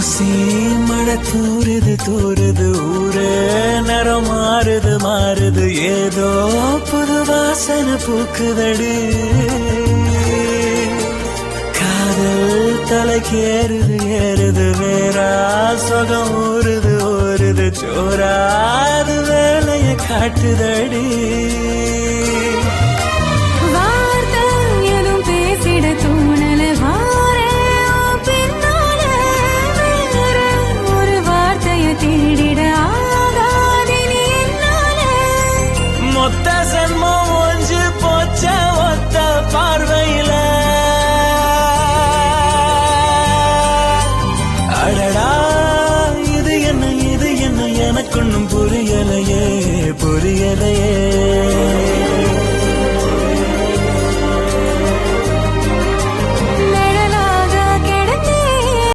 ஊசி மழை தூருது தூருது ஊரு. நிறம் மாறுது மாறுது. ஏதோ புது வாசனை பூக்குதடி. காதல் தலைக்கு ஏறுது ஏறுது. வேறா சொகம் ஊறுது ஊறுது. சோறாது வேலையை காட்டுதடி. விடியலையே